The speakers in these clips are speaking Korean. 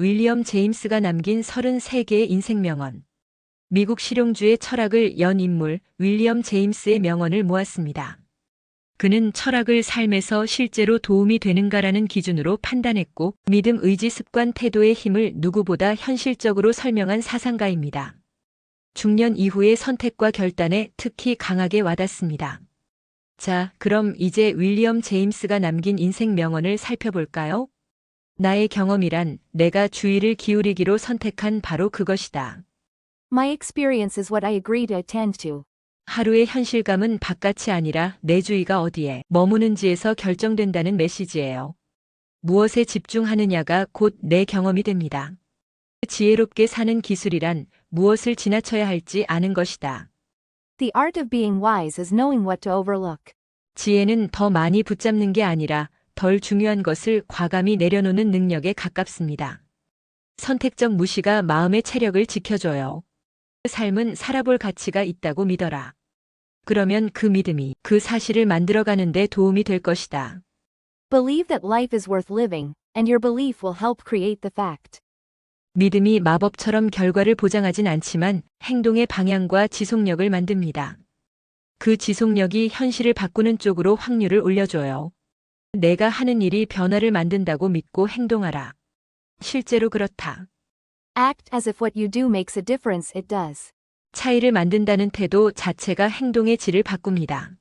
윌리엄 제임스가 남긴 33개의 인생 명언. 미국 실용주의 철학을 연 인물 윌리엄 제임스의 명언을 모았습니다. 그는 철학을 삶에서 실제로 도움이 되는가라는 기준으로 판단했고 믿음, 의지, 습관, 태도의 힘을 누구보다 현실적으로 설명한 사상가입니다. 중년 이후의 선택과 결단에 특히 강하게 와닿습니다. 자, 그럼 이제 윌리엄 제임스가 남긴 인생 명언을 살펴볼까요? 나의 경험이란 내가 주의를 기울이기로 선택한 바로 그것이다. My experience is what I agree to attend to. 하루의 현실감은 바깥이 아니라 내 주의가 어디에 머무는지에서 결정된다는 메시지예요. 무엇에 집중하느냐가 곧 내 경험이 됩니다. 지혜롭게 사는 기술이란 무엇을 지나쳐야 할지 아는 것이다. The art of being wise is knowing what to overlook. 지혜는 더 많이 붙잡는 게 아니라 덜 중요한 것을 과감히 내려놓는 능력에 가깝습니다. 선택적 무시가 마음의 체력을 지켜줘요. 삶은 살아볼 가치가 있다고 믿어라. 그러면 그 믿음이 그 사실을 만들어가는 데 도움이 될 것이다. Believe that life is worth living, and your belief will help create the fact. 믿음이 마법처럼 결과를 보장하진 않지만 행동의 방향과 지속력을 만듭니다. 그 지속력이 현실을 바꾸는 쪽으로 확률을 올려줘요. 내가 하는 일이 변화를 만든다고 믿고 행동하라. 실제로 그렇다. Act as if what you do makes a difference, it does. 차이를 만든다는 태도 자체가 행동의 질을 바꿉니다.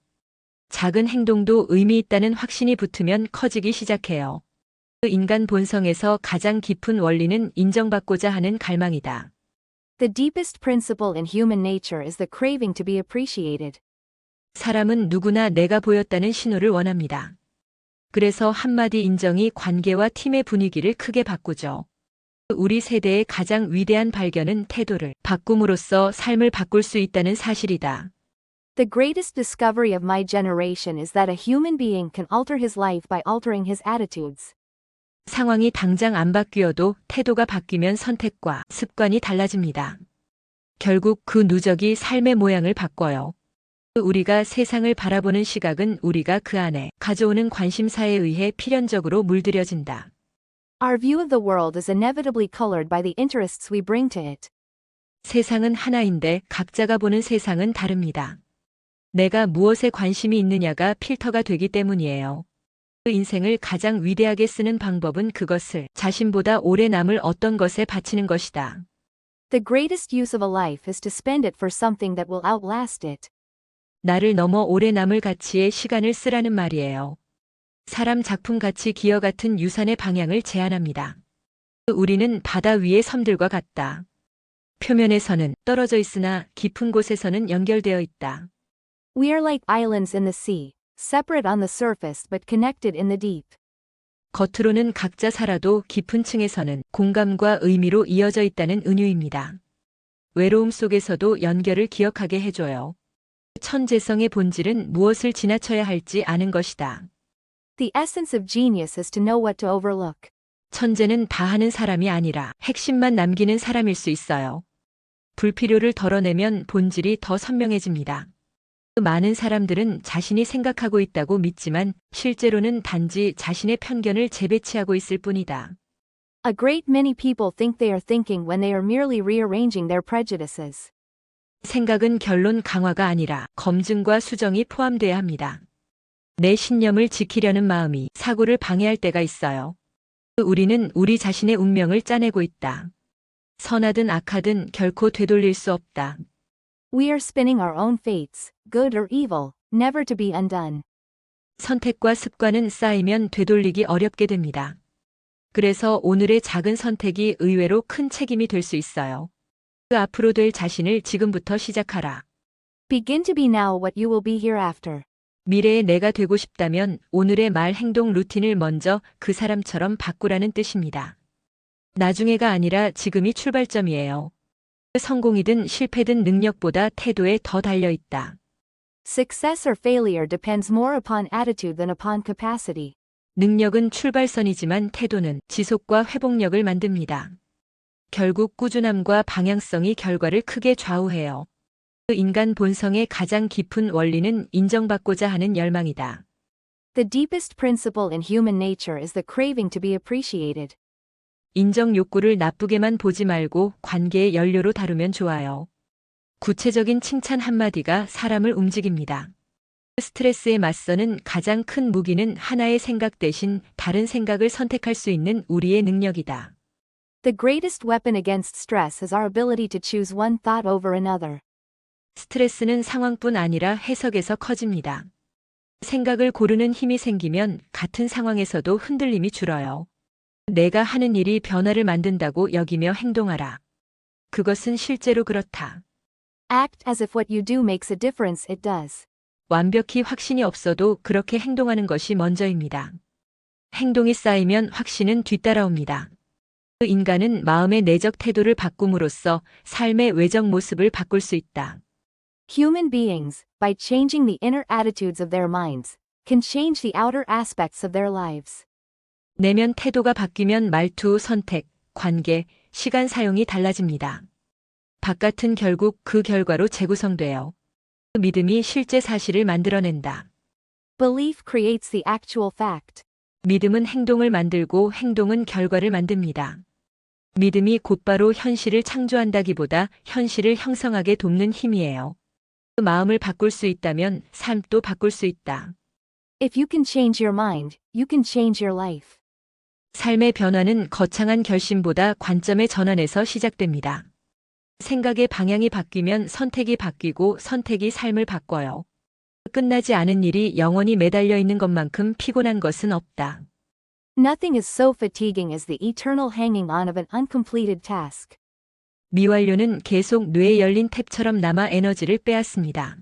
작은 행동도 의미 있다는 확신이 붙으면 커지기 시작해요. 그 인간 본성에서 가장 깊은 원리는 인정받고자 하는 갈망이다. The deepest principle in human nature is the craving to be appreciated. 사람은 누구나 내가 보였다는 신호를 원합니다. 그래서 한마디 인정이 관계와 팀의 분위기를 크게 바꾸죠. 우리 세대의 가장 위대한 발견은 태도를 바꿈으로써 삶을 바꿀 수 있다는 사실이다. The greatest discovery of my generation is that a human being can alter his life by altering his attitudes. 상황이 당장 안 바뀌어도 태도가 바뀌면 선택과 습관이 달라집니다. 결국 그 누적이 삶의 모양을 바꿔요. 우리가 세상을 바라보는 시각은 우리가 그 안에 가져오는 관심사에 의해 필연적으로 물들여진다. Our view of the world is inevitably colored by the interests we bring to it. 세상은 하나인데 각자가 보는 세상은 다릅니다. 내가 무엇에 관심이 있느냐가 필터가 되기 때문이에요. 그 인생을 가장 위대하게 쓰는 방법은 그것을 자신보다 오래 남을 어떤 것에 바치는 것이다. The greatest use of a life is to spend it for something that will outlast it. 나를 넘어 오래 남을 가치에 시간을 쓰라는 말이에요. 사람 작품 가치 기여 같은 유산의 방향을 제안합니다. 우리는 바다 위의 섬들과 같다. 표면에서는 떨어져 있으나 깊은 곳에서는 연결되어 있다. We are like islands in the sea, separate on the surface but connected in the deep. 겉으로는 각자 살아도 깊은 층에서는 공감과 의미로 이어져 있다는 은유입니다. 외로움 속에서도 연결을 기억하게 해줘요. 천재성의 본질은 무엇을 지나쳐야 할지 아는 것이다. The essence of genius is to know what to overlook. 천재는 다 하는 사람이 아니라 핵심만 남기는 사람일 수 있어요. 불필요를 덜어내면 본질이 더 선명해집니다. 많은 사람들은 자신이 생각하고 있다고 믿지만 실제로는 단지 자신의 편견을 재배치하고 있을 뿐이다. A great many people think they are thinking when they are merely rearranging their prejudices. 생각은 결론 강화가 아니라 검증과 수정이 포함돼야 합니다. 내 신념을 지키려는 마음이 사고를 방해할 때가 있어요. 우리는 우리 자신의 운명을 짜내고 있다. 선하든 악하든 결코 되돌릴 수 없다. We are spinning our own fates, good or evil, never to be undone. 선택과 습관은 쌓이면 되돌리기 어렵게 됩니다. 그래서 오늘의 작은 선택이 의외로 큰 책임이 될 수 있어요. 그 앞으로 될 자신을 지금부터 시작하라. Begin to be now what you will be hereafter. 미래의 내가 되고 싶다면 오늘의 말 행동 루틴을 먼저 그 사람처럼 바꾸라는 뜻입니다. 나중에가 아니라 지금이 출발점이에요. 성공이든 실패든 능력보다 태도에 더 달려 있다. Success or failure depends more upon attitude than upon capacity. 능력은 출발선이지만 태도는 지속과 회복력을 만듭니다. 결국 꾸준함과 방향성이 결과를 크게 좌우해요. 그 인간 본성의 가장 깊은 원리는 인정받고자 하는 열망이다. The deepest principle in human nature is the craving to be appreciated. 인정 욕구를 나쁘게만 보지 말고 관계의 연료로 다루면 좋아요. 구체적인 칭찬 한마디가 사람을 움직입니다. 스트레스에 맞서는 가장 큰 무기는 하나의 생각 대신 다른 생각을 선택할 수 있는 우리의 능력이다. The greatest weapon against stress is our ability to choose one thought over another. 스트레스는 상황뿐 아니라 해석에서 커집니다. 생각을 고르는 힘이 생기면 같은 상황에서도 흔들림이 줄어요. 내가 하는 일이 변화를 만든다고 여기며 행동하라. 그것은 실제로 그렇다. Act as if what you do makes a difference, it does. 완벽히 확신이 없어도 그렇게 행동하는 것이 먼저입니다. 행동이 쌓이면 확신은 뒤따라옵니다. 그 인간은 마음의 내적 태도를 바꿈으로써 삶의 외적 모습을 바꿀 수 있다. Human beings, by changing the inner attitudes of their minds, can change the outer aspects of their lives. 내면 태도가 바뀌면 말투, 선택, 관계, 시간 사용이 달라집니다. 바깥은 결국 그 결과로 재구성돼요. 그 믿음이 실제 사실을 만들어낸다. Belief creates the actual fact. 믿음은 행동을 만들고 행동은 결과를 만듭니다. 믿음이 곧바로 현실을 창조한다기보다 현실을 형성하게 돕는 힘이에요. 그 마음을 바꿀 수 있다면 삶도 바꿀 수 있다. If you can change your mind, you can change your life. 삶의 변화는 거창한 결심보다 관점의 전환에서 시작됩니다. 생각의 방향이 바뀌면 선택이 바뀌고 선택이 삶을 바꿔요. 끝나지 않은 일이 영원히 매달려 있는 것만큼 피곤한 것은 없다. Nothing is so fatiguing as the eternal hanging on of an uncompleted task. 미완료는 계속 뇌에 열린 탭처럼 남아 에너지를 빼앗습니다.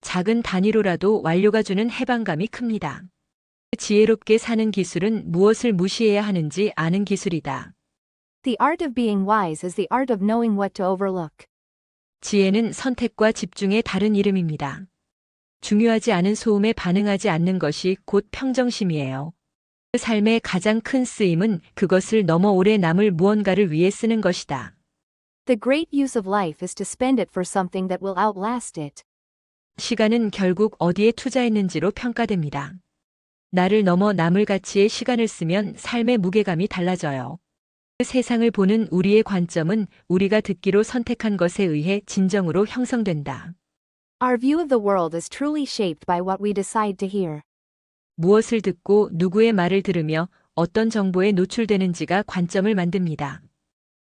작은 단위로라도 완료가 주는 해방감이 큽니다. 지혜롭게 사는 기술은 무엇을 무시해야 하는지 아는 기술이다. The art of being wise is the art of knowing what to overlook. 지혜는 선택과 집중의 다른 이름입니다. 중요하지 않은 소음에 반응하지 않는 것이 곧 평정심이에요. 삶의 가장 큰 쓰임은 그것을 넘어 오래 남을 무언가를 위해 쓰는 것이다. The great use of life is to spend it for something that will outlast it. 시간은 결국 어디에 투자했는지로 평가됩니다. 나를 넘어 남을 가치에 시간을 쓰면 삶의 무게감이 달라져요. 세상을 보는 우리의 관점은 우리가 듣기로 선택한 것에 의해 진정으로 형성된다. Our view of the world is truly shaped by what we decide to hear. 무엇을 듣고 누구의 말을 들으며 어떤 정보에 노출되는지가 관점을 만듭니다.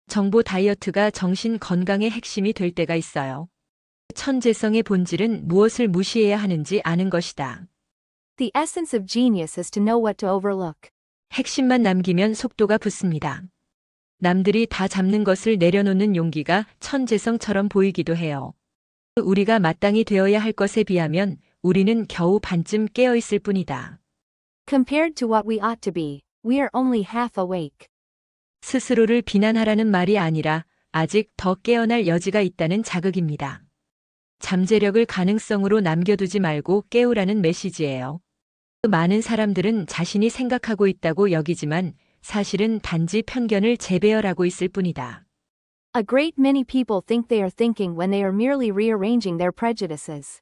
정보 다이어트가 정신 건강의 핵심이 될 때가 있어요. 천재성의 본질은 무엇을 무시해야 하는지 아는 것이다. The essence of genius is to know what to overlook. 핵심만 남기면 속도가 붙습니다. 남들이 다 잡는 것을 내려놓는 용기가 천재성처럼 보이기도 해요. 우리가 마땅히 되어야 할 것에 비하면 우리는 겨우 반쯤 깨어 있을 뿐이다. Compared to what we ought to be, we are only half awake. 스스로를 비난하라는 말이 아니라 아직 더 깨어날 여지가 있다는 자극입니다. 잠재력을 가능성으로 남겨두지 말고 깨우라는 메시지예요. 많은 사람들은 자신이 생각하고 있다고 여기지만 사실은 단지 편견을 재배열하고 있을 뿐이다. A great many people think they are thinking when they are merely rearranging their prejudices.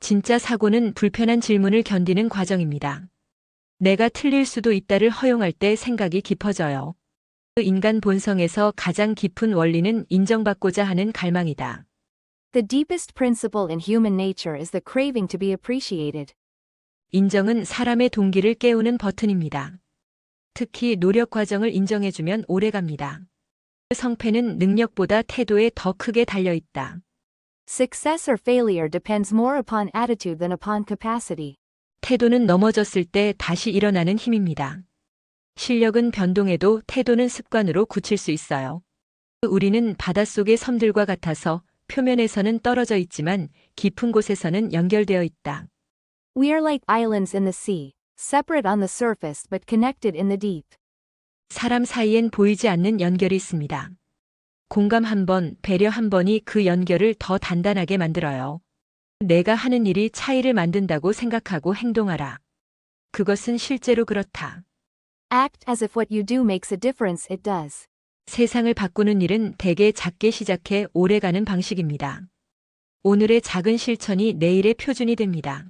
진짜 사고는 불편한 질문을 견디는 과정입니다. 내가 틀릴 수도 있다를 허용할 때 생각이 깊어져요. 그 인간 본성에서 가장 깊은 원리는 인정받고자 하는 갈망이다. The deepest principle in human nature is the craving to be appreciated. 인정은 사람의 동기를 깨우는 버튼입니다. 특히 노력 과정을 인정해주면 오래 갑니다. 성패는 능력보다 태도에 더 크게 달려 있다. Success or failure depends more upon attitude than upon capacity. 태도는 넘어졌을 때 다시 일어나는 힘입니다. 실력은 변동해도 태도는 습관으로 굳힐 수 있어요. 우리는 바닷속의 섬들과 같아서 표면에서는 떨어져 있지만 깊은 곳에서는 연결되어 있다. We are like islands in the sea, separate on the surface but connected in the deep. 사람 사이엔 보이지 않는 연결이 있습니다. 공감 한 번, 배려 한 번이 그 연결을 더 단단하게 만들어요. 내가 하는 일이 차이를 만든다고 생각하고 행동하라. 그것은 실제로 그렇다. Act as if what you do makes a difference, it does. 세상을 바꾸는 일은 대개 작게 시작해 오래가는 방식입니다. 오늘의 작은 실천이 내일의 표준이 됩니다.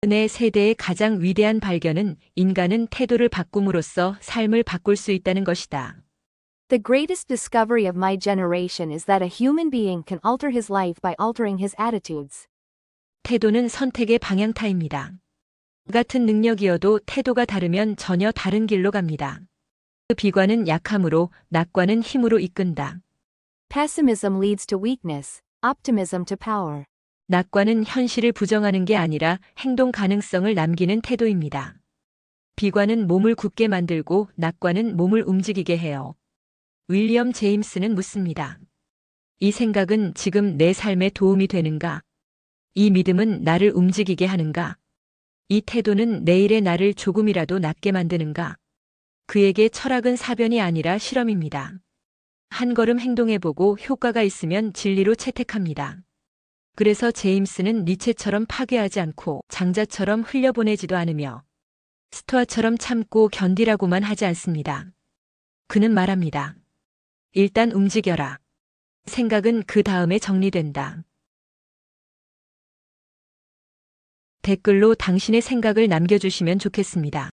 내 세대의 가장 위대한 발견은 인간은 태도를 바꿈으로써 삶을 바꿀 수 있다는 것이다. The greatest discovery of my generation is that a human being can alter his life by altering his attitudes. 태도는 선택의 방향타입니다. 같은 능력이어도 태도가 다르면 전혀 다른 길로 갑니다. 그 비관은 약함으로, 낙관은 힘으로 이끈다. Pessimism leads to weakness, optimism to power. 낙관은 현실을 부정하는 게 아니라 행동 가능성을 남기는 태도입니다. 비관은 몸을 굳게 만들고 낙관은 몸을 움직이게 해요. 윌리엄 제임스는 묻습니다. 이 생각은 지금 내 삶에 도움이 되는가? 이 믿음은 나를 움직이게 하는가? 이 태도는 내일의 나를 조금이라도 낫게 만드는가? 그에게 철학은 사변이 아니라 실험입니다. 한 걸음 행동해보고 효과가 있으면 진리로 채택합니다. 그래서 제임스는 니체처럼 파괴하지 않고 장자처럼 흘려보내지도 않으며 스토아처럼 참고 견디라고만 하지 않습니다. 그는 말합니다. 일단 움직여라. 생각은 그 다음에 정리된다. 댓글로 당신의 생각을 남겨주시면 좋겠습니다.